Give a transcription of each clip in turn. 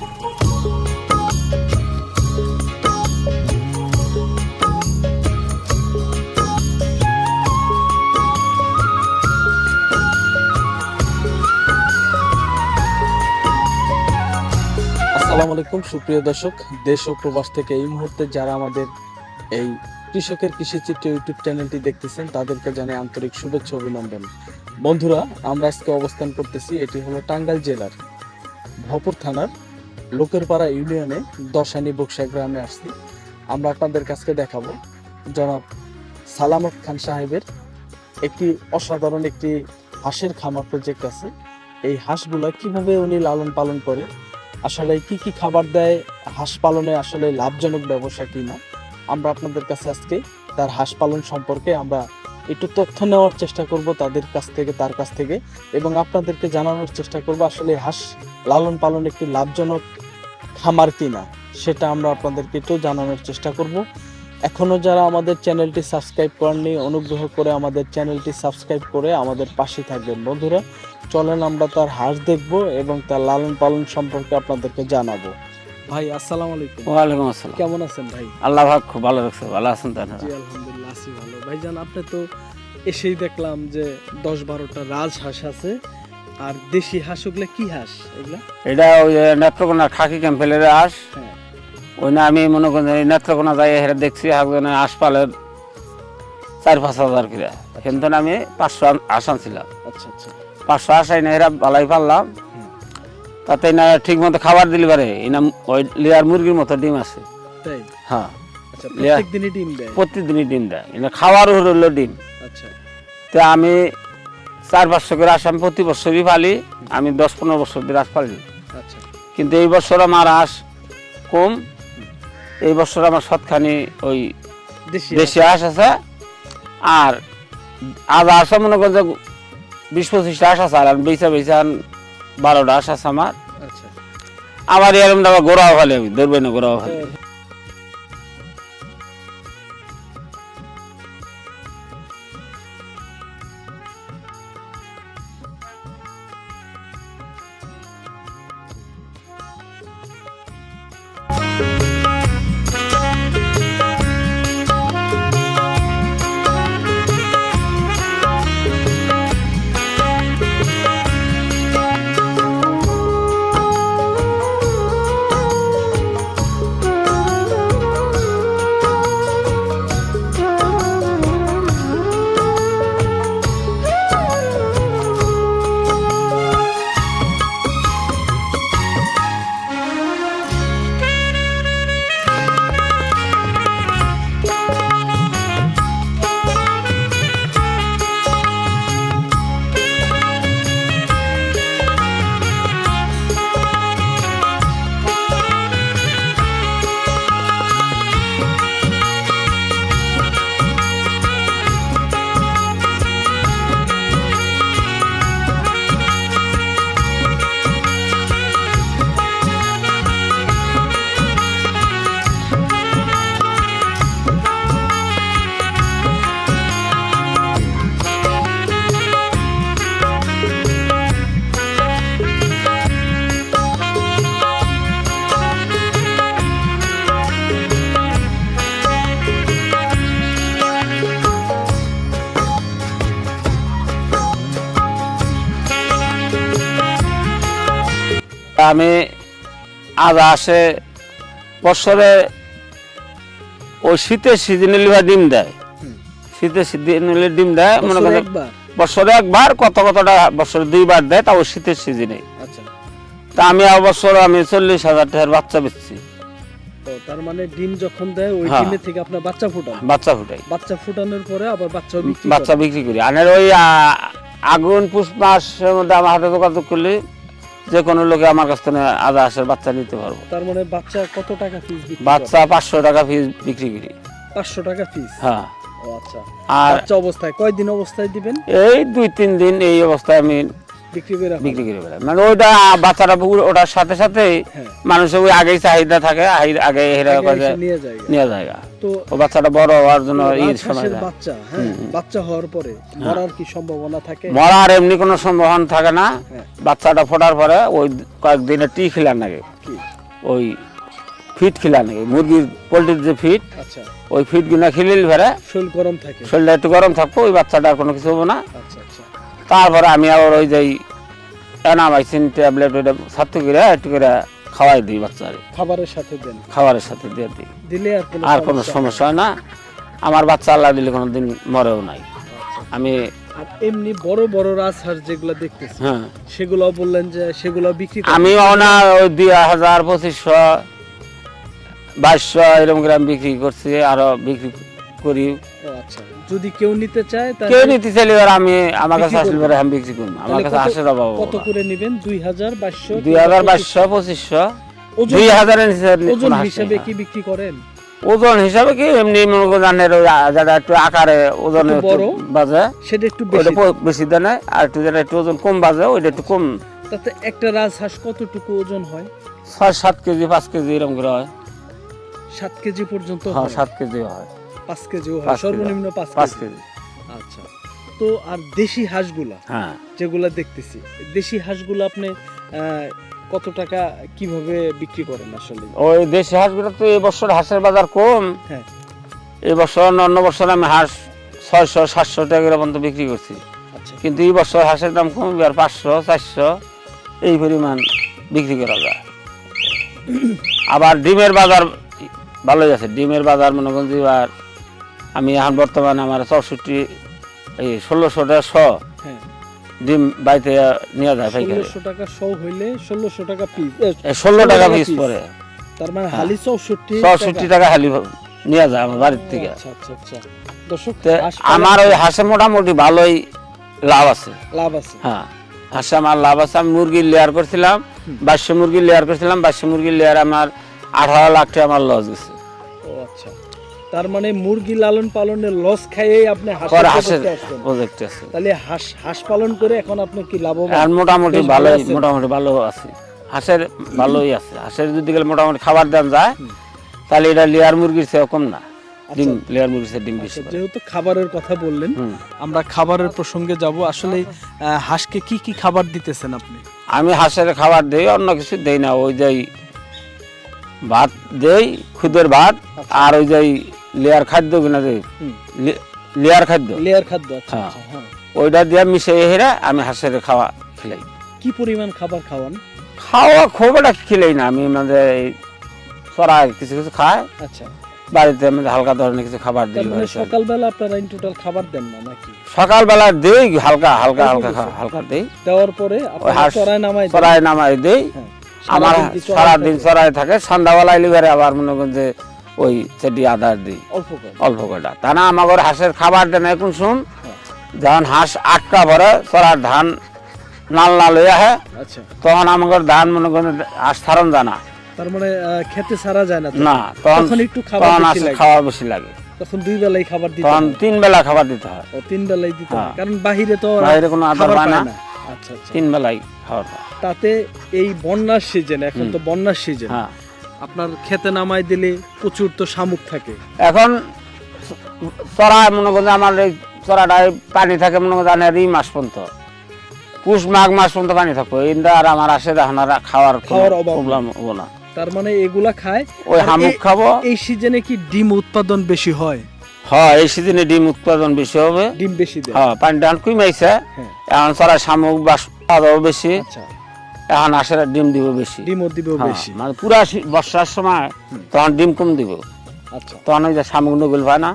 আসসালামু আলাইকুম, সুপ্রিয় দর্শক। দেশ ও প্রবাস থেকে এই মুহূর্তে যারা আমাদের এই কৃষকের কৃষিচিত্র ইউটিউব চ্যানেলটি দেখতেছেন, তাদেরকে জানাই আন্তরিক শুভেচ্ছা অভিনন্দন। বন্ধুরা, আমরা আজকে অবস্থান করতেছি, এটি হলো টাঙ্গাইল জেলার ভপুর থানার লোকেরপাড়া ইউনিয়নে দশানি বক্সা গ্রামে আসছি। আমরা আপনাদের কাছে দেখাবো। জনাব সালামত খান সাহেবের একটি অসাধারণ একটি হাঁসের খামার প্রজেক্ট আছে। এই হাঁসগুলো কীভাবে উনি লালন পালন করে? আসলে কি কি খাবার দেয়? হাঁস পালনে আসলে লাভজনক ব্যবসা কিনা? আমরা আপনাদের কাছে আজকে তার হাঁস পালন সম্পর্কে আমরা একটু তথ্য নেওয়ার চেষ্টা করব তাদের কাছ থেকে, তার কাছ থেকে। এবং আপনাদেরকে জানানোর চেষ্টা করব আসলে হাঁস লালন পালন একটি লাভজনক খামার কিনা সেটা আমরা আপনাদেরকে একটু জানানোর চেষ্টা করব। এখনও যারা আমাদের চ্যানেলটি সাবস্ক্রাইব করেননি অনুগ্রহ করে আমাদের চ্যানেলটি সাবস্ক্রাইব করে আমাদের পাশে থাকবেন। বন্ধুরা চলেন আমরা তার হাঁস দেখব এবং তার লালন পালন সম্পর্কে আপনাদেরকে জানাব। ভাই আসসালামু আলাইকুম। ওয়ালাইকুম আসসালাম। কেমন আছেন ভাই? আল্লাহ ভাগ খুব ভালো রাখছে ভালো আছেন তাই জি আলহামদুলিল্লাহ আছি ভালো। ভাইজান আপনি তো এসেই দেখলাম যে দশ বারোটা রাজ হাঁস আছে। আর দেশি হাঁস ওগুলা কি হাঁস এগুলা? এটা ওই নেত্রকোনা খাকি ক্যাম্পেলের আস হ্যাঁ। ওই না আমি মনে এই নেত্রকোনা যাই হেরে দেখছি একজনের আশপালের চার পাঁচ হাজার করে। কিন্তু আমি পাঁচশো আস আনছিলাম। আচ্ছা আচ্ছা। পাঁচশো আসাই না এরা বালাই পারলাম তাতে না ঠিক মতো খাবার দিলি পারে এই না ওই লিয়ার মুরগির মতো ডিম আছে। তাই? হ্যাঁ। আচ্ছা লিয়া- ডিম দেয়? প্রতিদিনই ডিম দেয়। এনে খাওয়ার হলো ডিম। আচ্ছা। তো আমি চার পাঁচশো করে আস আমি প্রতি বছরই পালি আমি দশ পনেরো বছর ধরে আস পালি আচ্ছা। কিন্তু এই বছর আমার আস কম এই বছর আমার সৎখানি ওই দেশি হাঁস আছে। আর আধা আসা মনে করেন যে বিশ পঁচিশটা হাঁস আছে আর বেচা বেচা বারোটা হাঁস আছে আমার। আচ্ছা। আমার এরকম দাবা গোড়াও ফেলে আমি ধরবে না গোড়াও ফেলে আমি আধা আসে বছরে ওই শীতের সিজনে লিবা ডিম দেয়। শীতের সিজনে ডিম দেয় মনে করেন বছরে একবার কত কতটা বছরে দুইবার দেয় তাও শীতের সিজনে। আচ্ছা। তা আমি বছর আমি চল্লিশ হাজার টাকার বাচ্চা বেচছি। তার মানে ডিম যখন দেয় ওই হ্যাঁ। ডিমের থেকে আপনার বাচ্চা ফুটান? বাচ্চা ফুটাই। বাচ্চা ফুটানোর পরে আবার বাচ্চা বিক্রি বাচ্চা বিক্রি করি। আর ওই আগুন পুষ মাসের মধ্যে আমার হাতে যোগাযোগ করলে যে কোনো লোকে আমার কাছ থেকে আধা আসার বাচ্চা নিতে পারব। তার মানে বাচ্চা কত টাকা ফিস বাচ্চা পাঁচশো টাকা ফিস বিক্রি করি। পাঁচশো টাকা ফিস হ্যাঁ। আচ্ছা। আর অবস্থায় কয়দিন অবস্থায় দিবেন? এই দুই তিন দিন এই অবস্থায় আমি বিক্রি করে ফেলেন। বিক্রি করে বেড়ায় মানে ওইটা বাচ্চাটা পুরো ওটার সাথে সাথে হ্যাঁ। মানুষের ওই আগেই চাহিদা থাকে আগে হেরা কাজে নিয়ে যায়। তো ও বাচ্চাটা বড় হওয়ার জন্য সময় বাচ্চা হ্যাঁ বাচ্চা হওয়ার পরে মরার কি সম্ভাবনা থাকে? মরার এমনি কোনো সম্ভাবনা থাকে না। হ্যাঁ। বাচ্চাটা ফোটার পরে ওই কয়েকদিনে টি খিলার নাকি ওই ফিট খিলার নাকি মুরগির পোলট্রির যে ফিট আচ্ছা। ওই ফিটগুলা খিলিল ভেড়ে শরীর গরম থাকে। শরীরটা একটু গরম থাকব ওই বাচ্চাটা আর কোনো কিছু হব না। আচ্ছা আচ্ছা। তারপরে আমি আবার ওই যে অ্যানামাইসিন ট্যাবলেট ওইটা ছাত্র করে একটু করে খাওয়াই দিই বাচ্চারে। খাবারের সাথে দেন? খাবারের সাথে দিয়ে দিই। দিলে আর কোনো সমস্যা সমস্যা হয় না। আমার বাচ্চা আল্লাহ দিলে কোনো দিন মরেও নাই। আমি আর এমনি বড় বড় রাজহাঁস যেগুলো দেখতেছি হ্যাঁ। সেগুলো বললেন যে সেগুলো বিক্রি আমি না ওই দুই হাজার পঁচিশশো বাইশশো এরকম গ্রাম বিক্রি করছি আরও বিক্রি করি। আচ্ছা। যদি কেউ নিতে চায় কেউ নিতে চাইলে এবার আমি আমার কাছে আসলে পরে আমি বিক্রি করব আমার কাছে আসে অভাব কত করে নেবেন? দুই হাজার বাইশশো দুই হাজার বাইশশো পঁচিশশো। ওজন হাজারের ওজন হিসাবে কি বিক্রি করেন? ওজন হিসাবে কি এমনি মনে করেন ওই একটু আকারে ওজনে বাজে সেটা একটু বেশি। দেয় না আর একটু যেটা একটু ওজন কম বাজে ওইটা একটু কম। তাতে একটা রাজহাঁস কতটুকু ওজন হয়? ছয় সাত কেজি পাঁচ কেজি এরকম করে হয়। সাত কেজি পর্যন্ত হয়। সাত কেজি হয়। পাঁচ কেজি। সর্বনিম্ন পাঁচ কেজি। আচ্ছা। তো আর দেশি হাঁসগুলা হ্যাঁ। যেগুলা দেখতেছি দেশি হাঁসগুলো আপনি কত টাকা কীভাবে বিক্রি করেন আসলে? ওই দেশি হাঁসগুলো তো এই বছর হাঁসের বাজার কম। হ্যাঁ। এই বছর অন্য বছর আমি হাঁস ছয়শো সাতশো টাকা পর্যন্ত বিক্রি করছি। আচ্ছা। কিন্তু এই বছর হাঁসের দাম কম আর পাঁচশো চারশো এই পরিমাণ বিক্রি করা যায়। আবার ডিমের বাজার ভালোই আছে। ডিমের বাজার মনে করেন এবার আমি এখন বর্তমানে আমার চৌষট্টি এই ষোলোশো টাকা শ। হ্যাঁ। ডিম বাড়িতে নিয়ে যায় পাইকারি। ষোলোশো টাকা শো হইলে ষোলোশো টাকা পিস ষোলো টাকা পিস পরে তার মানে হালি চৌষট্টি চৌষট্টি টাকা হালি নিয়ে যায় আমার বাড়ির থেকে। আচ্ছা আচ্ছা আচ্ছা। দর্শক আমার ওই হাঁসে মোটামুটি ভালোই লাভ আছে। লাভ আছে। হ্যাঁ হাঁসে আমার লাভ আছে। আমি মুরগির লেয়ার করছিলাম বাইশশো মুরগি লেয়ার করছিলাম বাইশশো মুরগির লেয়ার আমার আঠারো লাখ টাকা আমার লস গেছে ও আচ্ছা। তার মানে মুরগি লালন পালনের লস খাইয়েই আপনি হাঁস আছে। তাহলে হাঁস হাঁস পালন করে এখন আপনি কি লাভবান? আর মোটামুটি ভালো ভালোই মোটামুটি ভালো আছে। হাঁসের ভালোই আছে। হাঁসের যদি গেলে মোটামুটি খাবার দেন যায় তাহলে এটা লেয়ার মুরগির চেয়ে কম না। ডিম লেয়ার মুরগির ডিম বেশি আচ্ছা, যেহেতু খাবারের কথা বললেন আমরা খাবারের প্রসঙ্গে যাব। আসলে হাঁসকে কি কি খাবার দিতেছেন আপনি? আমি হাঁসের খাবার দেই অন্য কিছু দেই না। ওই যে ভাত দেই খুদের ভাত আর ওই যে লেয়ার খাদ্য কিনা যে লেয়ার খাদ্য? লেয়ার খাদ্য আচ্ছা হ্যাঁ। আচ্ছা, হ্যাঁ। ওইটা দিয়ে মিশিয়ে হেরে আমি হাঁসের খাওয়া খেলাই। কি পরিমাণ খাবার খাওয়ান? খাওয়া খুব একটা খেলেই না আমি মানে চড়াই কিছু কিছু খায় আচ্ছা। বাড়িতে আমি হালকা ধরনের কিছু খাবার দিই মানে। সকালবেলা আপনারা ইন টোটাল খাবার দেন না নাকি? সকালবেলা দেই হালকা হালকা হালকা হালকা দেই। দেওয়ার পরে চড়ায় নামাই চড়াই নামাই দেই। আমার সারাদিন চড়াই থাকে? চড়াই থাকে সন্ধ্যাবেলা এলিভারে আবার মনে করেন যে ওই সেটি আদার দিই। অল্প কটা তা না আমাদের হাঁসের খাবার দেন এখন শুন। যখন হাঁস আটকা ভরে চড়ার ধান নাল নাল হয়ে আহে আচ্ছা। তখন আমাদের ধান মনে করেন হাঁস থারণ জানা তার মানে খেতে সারা যায় না না তখন একটু খাবার তখন খাওয়া বেশি লাগে। তখন দুই বেলাই খাবার দিতে তখন তিন বেলা খাবার দিতে হয়। ও তিন বেলাই দিতে হয়। হ্যাঁ। কারণ বাহিরে তো বাইরে কোনো আদার পায় না। আচ্ছা আচ্ছা। তিন বেলাই খাওয়ার পায়। তাতে এই বন্যার সিজন এখন তো বন্যার সিজন হ্যাঁ। আপনার খেতে নামাই দিলে প্রচুর তো শামুক থাকে। এখন চড়ায় মনে করেন আমার এই চড়াটায় পানি থাকে মনে করেন এই মাস পর্যন্ত পুষ মাঘ মাস পর্যন্ত পানি থাকবে। ইন্দা আর আমার আসে এখন আর খাওয়ার খাওয়ার প্রবলেম হব না। তার মানে এগুলা খায়। ওই এই- খাব। এই সিজনে কি ডিম উৎপাদন বেশি হয়? হ্যাঁ এই সিজনে ডিম উৎপাদন বেশি হবে। ডিম বেশি হ্যাঁ পানি টান কমাইছে হ্যাঁ। এখন চড়াই শামুক বাস বেশি। আচ্ছা। এখন আসে ডিম দিব বেশি। ডিমও দিবেও হ্যাঁ, বেশি। মানে পুরা বর্ষার সময় তখন ডিম কম দিব। আচ্ছা। তখন ওই যে শামুক নগুল পায় না?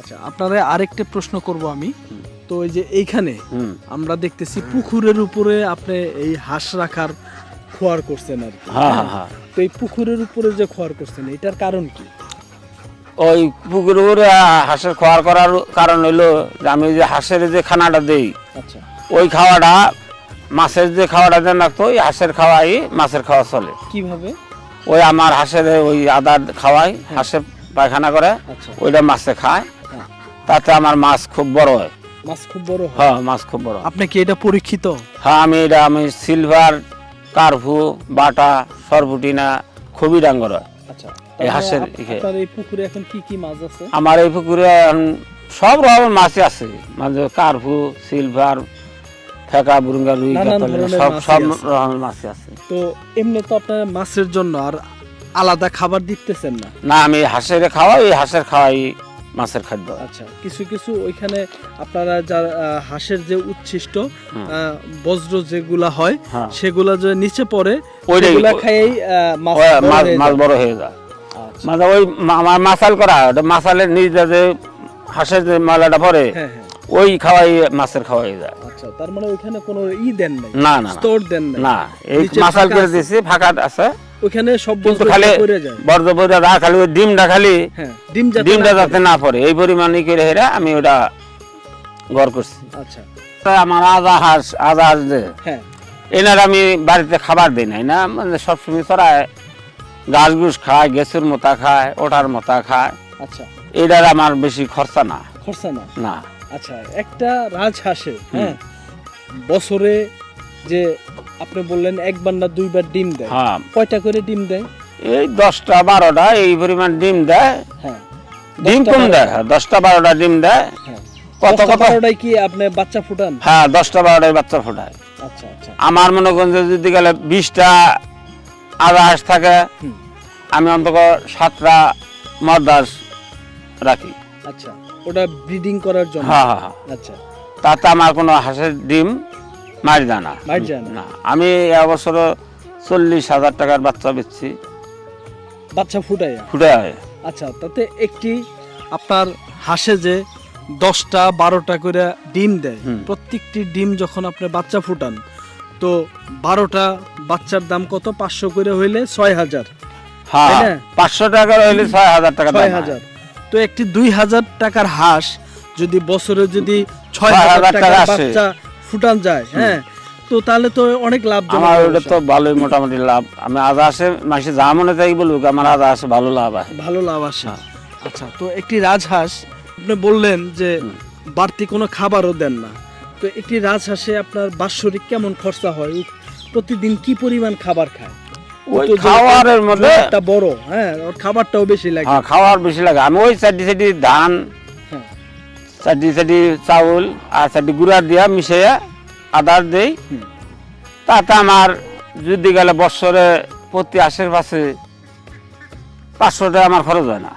আচ্ছা আপনারা আরেকটা প্রশ্ন করব আমি। তো এই যে এইখানে আমরা দেখতেছি পুকুরের উপরে আপনি এই হাঁস রাখার খোয়ার করছেন আর কি। হ্যাঁ হ্যাঁ হ্যাঁ। তো এই পুকুরের উপরে যে খোয়ার করছেন এটার কারণ কি? ওই পুকুরের উপরে হাঁসের খোয়ার করার কারণ হইল আমি যে হাঁসের যে খানাটা দেই আচ্ছা। ওই খাওয়াটা মাছের যে খাওয়াটা দেন রাখতো ওই হাঁসের খাওয়াই মাছের খাওয়া চলে। কীভাবে? ওই আমার হাঁসের ওই আদা খাওয়াই হাঁসে পায়খানা করে আচ্ছা। ওইটা মাছে খায়। হ্যাঁ। তাতে আমার মাছ খুব বড় হয়। মাছ খুব বড় হ্যাঁ? মাছ খুব বড় আপনি কি এটা পরীক্ষিত? হ্যাঁ আমি এটা আমি সিলভার কার্ভু বাটা সরপুটিনা খুবই ডাঙ্গর আচ্ছা। এই হাঁসের এই পুকুরে এখন কি কি মাছ আছে? আমার এই পুকুরে সব রকমের মাছই আছে। মানে কার্ভু সিলভার বুরুঙ্গা রুই কাতল সব সব। রকমের মাছই আছে। তো এমনি তো আপনার মাছের জন্য আর আলাদা খাবার দিতেছেন না? না আমি হাঁসের খাওয়াই হাঁসের খাওয়াই মাছের খাদ্য। আচ্ছা কিছু কিছু ওইখানে আপনারা যা হাঁসের যে উচ্ছিষ্ট বজ্র যেগুলা হয় হ্যাঁ। সেগুলা যে নিচে পড়ে ওইটাই সেগুলা খাইয়েই মাছ মাছ হয়ে যায়। বড় হয়ে যায়। আচ্ছা, মানে ওই মা- আমার করা মাসালের নিজে যে হাঁসের যে মালাটা পরে ওই খাওয়াই মাছের খাওয়াই যায়। আচ্ছা তার মানে ওইখানে কোনো ই দেন নাই? না না না। স্টোর দেন নাই? না এই মাছাল করে। দিয়েছি ফাঁকা আছে। ওখানে সব বজ্র খালি বর্জ্য বর্জ্য দা খালি ওই ডিমটা খালি হ্যাঁ ডিম ডিমটা যাতে না পড়ে এই পরিমাণে করে হেরা আমি ওটা গড় করছি। আচ্ছা। তা আমার আজা হাঁস আদা হাঁস যে হ্যাঁ। এনার আমি বাড়িতে খাবার দিই নাই না মানে সবসময় চড়ায় ঘাস ঘুষ খায় গ্যাসের মোতা খায় ওটার মোতা খায়। আচ্ছা। এটার আমার বেশি খরচা না। খরচা না? না। আচ্ছা একটা রাজহাঁসে হ্যাঁ? বছরে যে আপনি বললেন একবার না দুইবার ডিম দেয় হ্যাঁ। কয়টা করে ডিম দেয়? এই দশটা বারোটা এই পরিমাণ ডিম দেয়। হ্যাঁ। ডিম কম? দেয় দশটা বারোটা ডিম দেয়। হ্যাঁ। কত কত? বারোটায় কি আপনি বাচ্চা ফুটান? হ্যাঁ দশটা বারোটায় বাচ্চা ফোটায়। আচ্ছা আচ্ছা। আমার মনে করেন যদি গেলে বিশটা আদা হাঁস থাকে। আমি অন্তত সাতটা মদাস রাখি। আচ্ছা। ওটা ব্রিডিং করার জন্য? হ্যাঁ হ্যাঁ হ্যাঁ। আচ্ছা। তাতে আমার কোনো হাঁসের ডিম মারি যায় না। মারি না। আমি এবছর চল্লিশ হাজার টাকার বাচ্চা বেচছি। বাচ্চা ফুটাইয়া? ফুটে হয় আচ্ছা তাতে একটি আপনার হাঁসে যে দশটা বারোটা করে ডিম দেয় প্রত্যেকটি ডিম যখন আপনি বাচ্চা ফুটান তো বারোটা বাচ্চার দাম কত? পাঁচশো করে হইলে ছয় হাজার। হ্যাঁ পাঁচশো টাকা হইলে ছয় হাজার টাকা ছয় হাজার। তো একটি দুই হাজার টাকার হাঁস যদি বছরে যদি ছয় হাজার টাকা বাচ্চা ফুটান যায় হ্যাঁ তো তাহলে তো অনেক লাভ আমার ওটা তো ভালোই মোটামুটি লাভ। আমি আদা আসে মাসে যা মনে তাই বলুক আমার আদা আসে ভালো লাভ ভালো লাভ আসে। আচ্ছা তো একটি রাজহাঁস আপনি বললেন যে বাড়তি কোনো খাবারও দেন না। তো একটি রাজহাঁসে আপনার বাৎসরিক কেমন খরচা হয়? প্রতিদিন কি পরিমাণ খাবার খায়? ওই খাওয়ারের মধ্যে একটা বড় হ্যাঁ ওর খাবারটাও বেশি লাগে। হ্যাঁ খাওয়ার বেশি লাগে। আমি ওই চারটি চারটি ধান হ্যাঁ। চারটি চারটি চাউল আর চারটি গুঁড়া দিয়া মিশিয়ে আদার দেই। তাতে আমার যদি গেলে বছরে প্রতি আশেপাশে পাঁচশো টাকা আমার খরচ হয় না।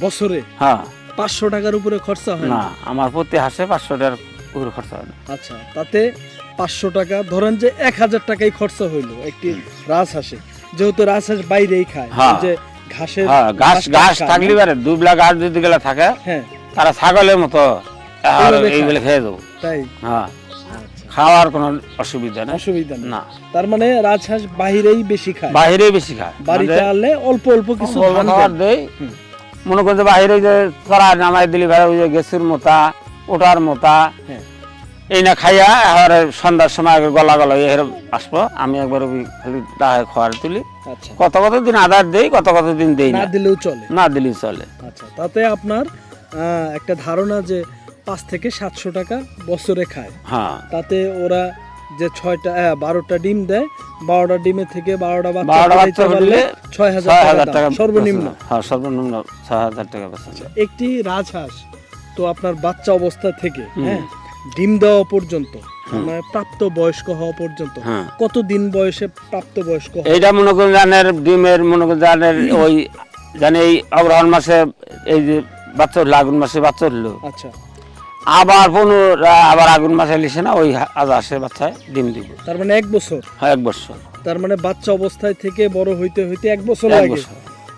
বছরে? হ্যাঁ। পাঁচশো টাকার উপরে খরচা হয় না? না আমার প্রতি হাসে পাঁচশো টাকার উপরে খরচা হয় না। আচ্ছা তাতে পাঁচশো টাকা ধরেন যে এক হাজার টাকাই খরচা হইল একটি রাজহাঁসে যেহেতু রাজহাঁস বাইরেই খায়। হ্যাঁ। যে ঘাসের হ্যাঁ ঘাস ঘাস থাকলে পারে দুবলা ঘাস যদি গেলে থাকে হ্যাঁ। তারা ছাগলের মতো আর এইগুলো খেয়ে। দেবো। তাই? হ্যাঁ। খাওয়ার কোনো অসুবিধা নেই। অসুবিধা নেই। না। তার মানে রাজহাঁস বাহিরেই বেশি খায়। বাইরে বেশি খায়। বাড়িতে আনলে অল্প অল্প কিছু খাবার হুম। মনে করছে বাইরে যে চড়া নামাই দিলি ভাই ওই যে গেছুর মোতা ওটার মোতা। এই না খাইয়া এবারে সন্ধ্যার সময় আগে গলা গলা এর আসব। আমি একবার ওই খালি দাহে খাওয়ার তুলি। আচ্ছা। কত কত দিন আদার দেই কত কত দিন দেই না। দিলেও চলে। না দিলেও চলে। আচ্ছা তাতে আপনার একটা ধারণা যে পাঁচ থেকে সাতশো টাকা বছরে খায়। হ্যাঁ। তাতে ওরা যে ছয়টা বারোটা ডিম দেয় বারোটা ডিমের থেকে বারোটা বাচ্চা পারলে ছয় হাজার টাকা সর্বনিম্ন। হ্যাঁ সর্বনিম্ন ছয় হাজার টাকা একটি রাজহাঁস তো আপনার বাচ্চা অবস্থা থেকে হ্যাঁ ডিম দেওয়া পর্যন্ত মানে প্রাপ্ত বয়স্ক হওয়া পর্যন্ত হ্যাঁ। কত দিন বয়সে প্রাপ্ত বয়স্ক হয়? এইটা মনে করেন জানের ডিমের মনে করেন জানের ওই জানে এই অগ্রহণ মাসে এই যে বাচ্চা হলো আগুন মাসে বাচ্চা হলো। আচ্ছা। আবার পনেরো আবার আগুন মাসে লিখে না ওই আজ আসে বাচ্চায় ডিম দিব। তার মানে এক বছর? হ্যাঁ এক বছর। তার মানে বাচ্চা অবস্থায় থেকে বড় হইতে হইতে এক বছর লাগে।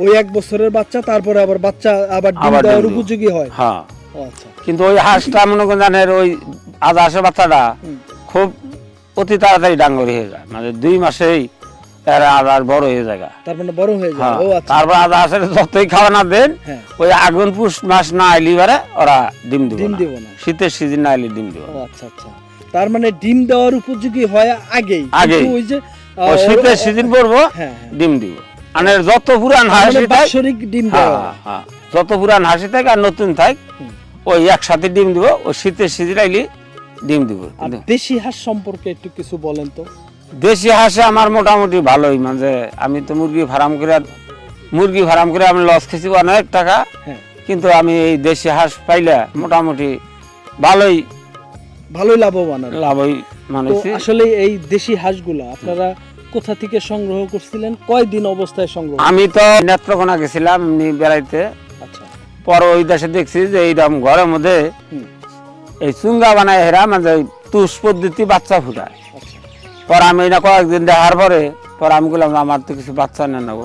ওই এক বছরের বাচ্চা তারপরে আবার বাচ্চা আবার ডিম দেওয়ার উপযোগী হয়। হ্যাঁ। কিন্তু ওই হাঁসটা মনে করেন জানের ওই আজ আসে বাচ্চাটা খুব অতি তাড়াতাড়ি ডাঙ্গর হয়ে যায়। মানে দুই মাসেই এরা আদার বড় হয়ে যায় তার মানে বড় হয়ে যায়। হ্যাঁ। ও আচ্ছা। তারপর আদা আসে যতই খাওয়া না দেন হ্যাঁ। ওই আগুন পুষ মাস না আইলি বারে ওরা ডিম দিব ডিম। দিব না। শীতের সিজন না আইলি ডিম দিব ও আচ্ছা আচ্ছা। তার মানে ডিম দেওয়ার উপযোগী হয় আগেই। কিন্তু ওই যে ওই শীতের সিজন পড়ব হ্যাঁ ডিম দিব। মানে যত পুরান মানে হাসি থাক ডিম দেওয়া। যত পুরান হাসি থাক আর নতুন থাক। ওই একসাথে ডিম দিব ওই শীতের সিজন আইলে ডিম দিব। আর দেশি হাঁস সম্পর্কে একটু কিছু বলেন তো। দেশি হাঁসে আমার মোটামুটি ভালোই মানে আমি তো মুরগি ফার্ম করে মুরগি ফার্ম করে আমি লস খেয়েছি অনেক টাকা হ্যাঁ। কিন্তু আমি এই দেশি হাঁস পাইলে মোটামুটি ভালোই ভালোই লাভবান লাভই তো মানেছি আসলে এই দেশি হাঁসগুলা আপনারা কোথা থেকে সংগ্রহ করছিলেন? কয়দিন অবস্থায় সংগ্রহ আমি তো নেত্রকোনা গেছিলাম এমনি বেড়াইতে। পর ওই দেশে দেখছি যে এইরকম ঘরের মধ্যে এই চুঙ্গা বানায় হেরা মানে তুষ পদ্ধতি বাচ্চা ফুটায়। আচ্ছা। পর আমি এটা কয়েকদিন দেখার পরে পর আমি বললাম আমার তো কিছু বাচ্চা নিয়ে নেব।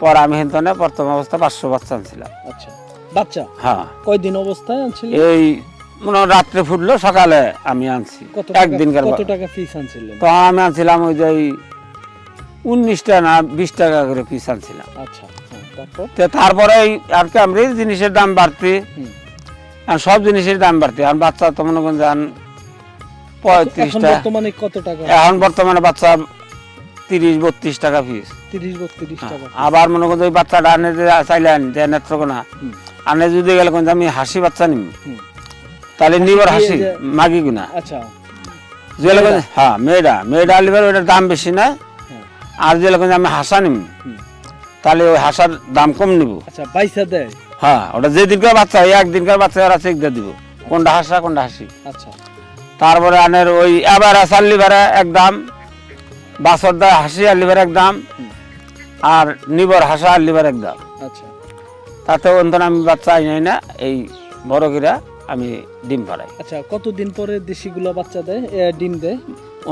পর আমি হিন্তনে প্রথম অবস্থা পাঁচশো বাচ্চা আনছিলাম। আচ্ছা। বাচ্চা? হ্যাঁ। কয়দিন অবস্থায় আনছিলেন? এই মনে রাত্রে ফুটলো সকালে আমি আনছি। টাকা একদিনকার কত টাকা আনছিলেন? তো আমি আনছিলাম ওই যে ওই উনিশটা না বিশ টাকা করে পিস আনছিলাম। আচ্ছা। তারপর? আর কি আমি জিনিসের দাম বাড়তি। সব জিনিসের দাম বাড়তি। আর বাচ্চা তো মনে করেন যান পঁয়ত্রিশটা। বর্তমানে কত টাকা? এখন বর্তমানে বাচ্চা তিরিশ বত্রিশ টাকা পিস তিরিশ বত্রিশ টাকা আবার মনে করেন ওই বাচ্চাটা আনে যে চাইলেন যে নেত্রকোনা আনে যদি গেলে কোন আমি হাসি বাচ্চা নিম। তাহলে নিবার হাসি মাগি গুনা আচ্ছা। হ্যাঁ মেয়েরা মেয়েরা আলিবার ওটার দাম বেশি না হ্যাঁ। আর যে আমি হাসা নিম। তাহলে ওই হাসার দাম কম নিব। আচ্ছা পয়সা দেয়? হ্যাঁ ওটা যে দিনকার বাচ্চা হয় একদিনকার বাচ্চা ওরা চেক দিয়ে দিব। কোনটা হাসা কোনটা হাসি। আচ্ছা। তারপরে আনের ওই আবার আসার লিভারে এক দাম বাসর দা হাসি আর লিভার এক দাম আর নিবর হাসা আর লিভার এক দাম। আচ্ছা। তাতে অন্তন আমি বাচ্চা নাই না এই বড় গিরা আমি ডিম পাড়াই। আচ্ছা কতদিন পরে দেশিগুলো বাচ্চা দেয় ডিম দেয়?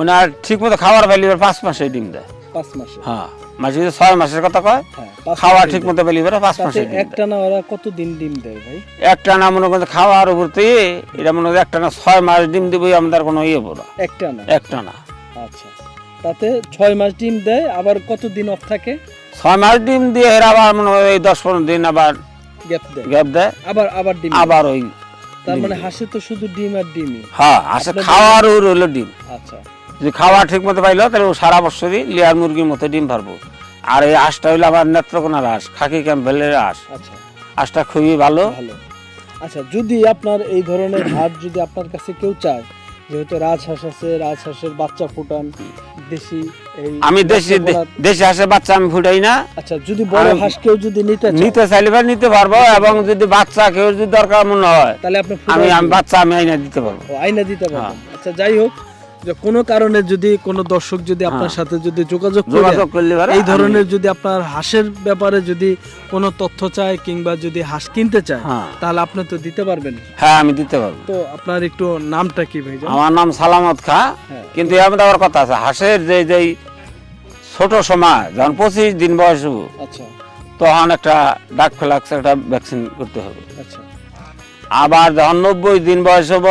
ওনার ঠিক মতো খাওয়ার পাইলিবার পাঁচ মাসে ডিম দেয়। পাঁচ মাসে। হ্যাঁ। মাসে যদি ছয় মাসের কথা কয় হ্যাঁ খাওয়া ঠিক। মতো পাইলিবার পাঁচ তাতে মাসে ডিম দেয় একটা না ওরা কতদিন ডিম দেয় ভাই? একটা না মনে করছে খাওয়ার উপর তো ইয়ে, এটা মনে হয় একটা না ছয় মাস ডিম দিবই আমাদের কোনো ইয়ে বলো একটা না? একটা না। আচ্ছা। তাতে ছয় মাস ডিম দেয় আবার কত দিন অফ থাকে? ছয় মাস ডিম দিয়ে এরা আবার মনে হয় এই দশ পনেরো দিন আবার গ্যাপ দেয়। গ্যাপ দেয়। আবার আবার ডিম আবার ওই তার মানে। হাসে তো শুধু ডিম আর ডিমই। হ্যাঁ আপনাদের- খাওয়ার হলো ডিম। আচ্ছা। যদি খাওয়া ঠিক মতো পাইলো তাহলে ও সারা বছরই লেয়ার মুরগির মতো ডিম পারব। আর এই হাঁসটা হইল আমার নেত্রকোনার হাঁস খাকি ক্যাম্পেলের হাঁস আচ্ছা। হাঁসটা খুবই ভালো। ভালো। আচ্ছা যদি আপনার এই ধরনের হাট যদি আপনার কাছে কেউ চায় যেহেতু রাজহাঁস আছে রাজহাঁসের বাচ্চা ফুটান দেশি আমি দেশি দেশি হাঁসের বাচ্চা আমি ফুটাই না। আচ্ছা যদি বড় হাঁস কেউ যদি নিতে নিতে চাইলে বা নিতে পারব এবং যদি বাচ্চা কেউ যদি দরকার মনে হয় তাহলে আপনি আমি আমি বাচ্চা আমি আইনা দিতে পারব। আইনা দিতে পারবেন। হ্যাঁ। আচ্ছা যাই হোক কোনো কারণে যদি কোনো দর্শক যদি আপনার হ্যাঁ। সাথে যদি যোগাযোগ যোগাযোগ করলে এই ধরনের যদি আপনার হাঁসের ব্যাপারে যদি কোনো তথ্য চায় কিংবা যদি হাঁস কিনতে চায় হ্যাঁ। তাহলে আপনি তো দিতে পারবেন। হ্যাঁ আমি দিতে পারব। তো আপনার একটু নামটা কি ভাই আমার নাম সালামত খা হ্যাঁ। কিন্তু এর মধ্যে আবার কথা আছে। হাঁসের যে যে ছোট সময় যখন পঁচিশ দিন বয়স হব আচ্ছা। তখন একটা ডাক ফ্লাক্স একটা ভ্যাকসিন করতে হবে। আচ্ছা। আবার যখন নব্বই দিন বয়স হব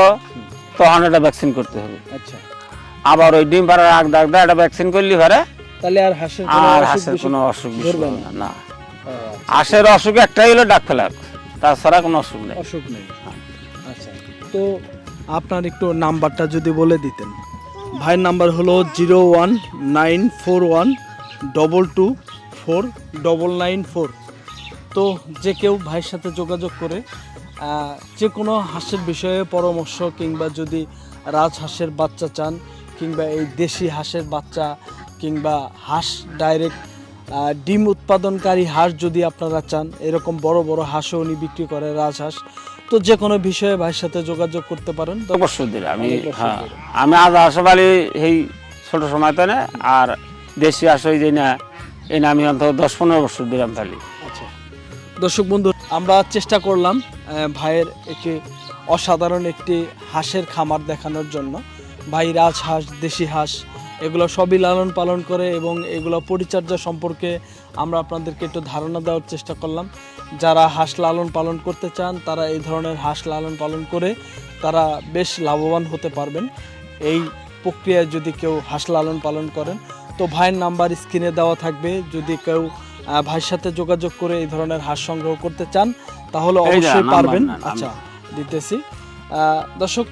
তখন একটা ভ্যাকসিন করতে হবে। আচ্ছা। আবার ওই ডিম পাড়ার আগ দাগ দেয় একটা ভ্যাকসিন করলি পারে তাহলে আর হাঁসের কোনো আর হাঁসের কোনো অসুখ বিসুখ হবে না। না। হাঁসের অসুখ একটাই হলো ডাক ফ্লাক্স তাছাড়া কোনো অসুখ নেই। অসুখ নেই। আচ্ছা তো আপনার একটু নাম্বারটা যদি বলে দিতেন। ভাইয়ের নাম্বার হলো zero one nine four one double two four double nine four. তো যে কেউ ভাইয়ের সাথে যোগাযোগ করে যে কোনো হাঁসের বিষয়ে পরামর্শ কিংবা যদি রাজহাঁসের বাচ্চা চান কিংবা এই দেশি হাঁসের বাচ্চা কিংবা হাঁস ডাইরেক্ট ডিম উৎপাদনকারী হাঁস যদি আপনারা চান এরকম বড় বড় হাঁসও উনি বিক্রি করে রাজহাঁস তো যে কোনো বিষয়ে ভাইয়ের সাথে যোগাযোগ করতে পারেন। বছর আমি হ্যাঁ আমি আজ আসাবালি এই ছোট সময় না আর দেশি আসই যে না এই না আমি অন্তত দশ পনেরো বছর দিলাম তাহলে। আচ্ছা। দর্শক বন্ধু আমরা চেষ্টা করলাম ভাইয়ের একটি অসাধারণ একটি হাঁসের খামার দেখানোর জন্য। ভাই রাজহাঁস দেশি হাঁস এগুলো সবই লালন পালন করে এবং এগুলো পরিচর্যা সম্পর্কে আমরা আপনাদেরকে একটু ধারণা দেওয়ার চেষ্টা করলাম। যারা হাঁস লালন পালন করতে চান তারা এই ধরনের হাঁস লালন পালন করে তারা বেশ লাভবান হতে পারবেন। এই প্রক্রিয়ায় যদি কেউ হাঁস লালন পালন করেন তো ভাইয়ের নাম্বার স্ক্রিনে দেওয়া থাকবে। যদি কেউ ভাইয়ের সাথে যোগাযোগ করে এই ধরনের হাঁস সংগ্রহ করতে চান তাহলে অবশ্যই পারবেন। আচ্ছা দিতেছি। দর্শক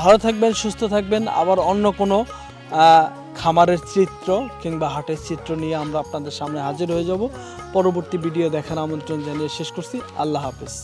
ভালো থাকবেন, সুস্থ থাকবেন। আবার অন্য কোনো খামারের চিত্র কিংবা হাটের চিত্র নিয়ে আমরা আপনাদের সামনে হাজির হয়ে যাব। পরবর্তী ভিডিও দেখার আমন্ত্রণ জানিয়ে শেষ করছি। আল্লাহ হাফেজ।